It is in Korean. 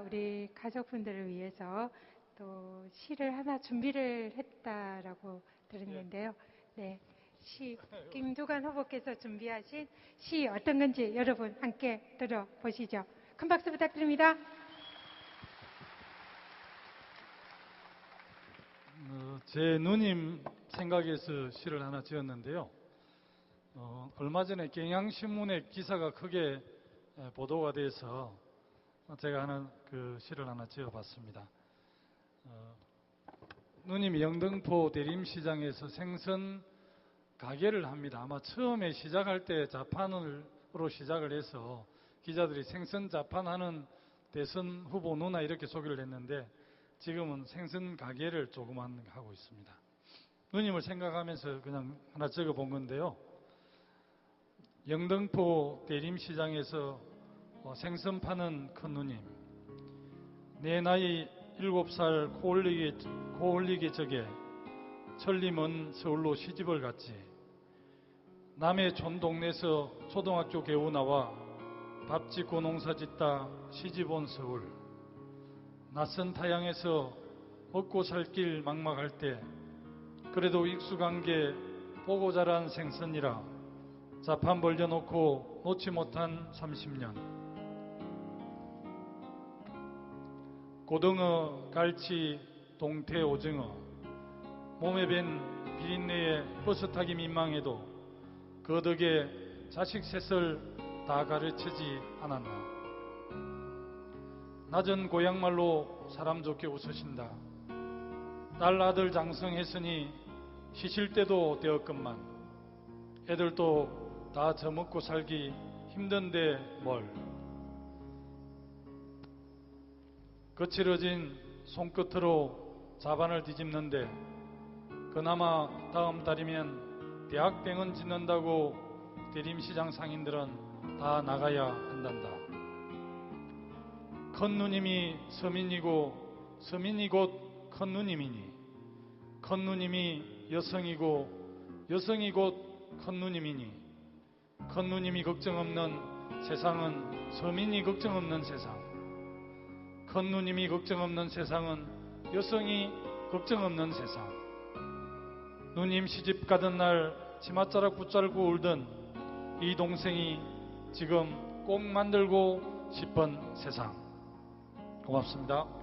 우리 가족분들을 위해서 또 시를 하나 준비를 했다라고 들었는데요. 네. 시 김두관 후보께서 준비하신 시 어떤 건지 여러분 함께 들어보시죠. 큰 박수 부탁드립니다. 어, 제 누님 생각에서 시를 하나 지었는데요. 어, 얼마 전에 경향신문에 기사가 크게 보도가 돼서 제가 하는 그 시를 하나 지어봤습니다. 어, 누님이 영등포 대림시장에서 생선 가게를 합니다. 아마 처음에 시작할 때 자판으로 시작을 해서 기자들이 생선 자판하는 대선 후보 누나 이렇게 소개를 했는데 지금은 생선 가게를 조그만 하고 있습니다. 누님을 생각하면서 그냥 하나 적어 본 건데요. 영등포 대림시장에서 어, 생선 파는 큰 누님. 내 나이 일곱 살 코올리기, 코올리기 적에 천리먼 서울로 시집을 갔지. 남의 촌 동네에서 초등학교 개우 나와 밥 짓고 농사 짓다 시집 온 서울. 낯선 타양에서 먹고 살 길 막막할 때 그래도 익숙한 게 보고 자란 생선이라 자판 벌려놓고 놓지 못한 30년 고등어, 갈치, 동태, 오징어. 몸에 밴 비린내에 버스 타기 민망해도 그 덕에 자식 셋을 다 가르치지 않았나. 낮은 고향말로 사람 좋게 웃으신다. 딸 아들 장성했으니 시실 때도 되었건만 애들도 다 저먹고 살기 힘든데 뭘 거칠어진 손끝으로 자반을 뒤집는데 그나마 다음 달이면 대학병원 짓는다고 대림시장 상인들은 다 나가야 한단다. 큰 누님이 서민이고 서민이 곧 큰 누님이니 큰 누님이 여성이고 여성이 곧 큰 누님이니 큰 누님이 걱정 없는 세상은 서민이 걱정 없는 세상 큰 누님이 걱정 없는 세상은 여성이 걱정 없는 세상 누님 시집 가던 날 치맛자락 붙잡고 울던 이 동생이 지금 꼭 만들고 싶은 세상 고맙습니다.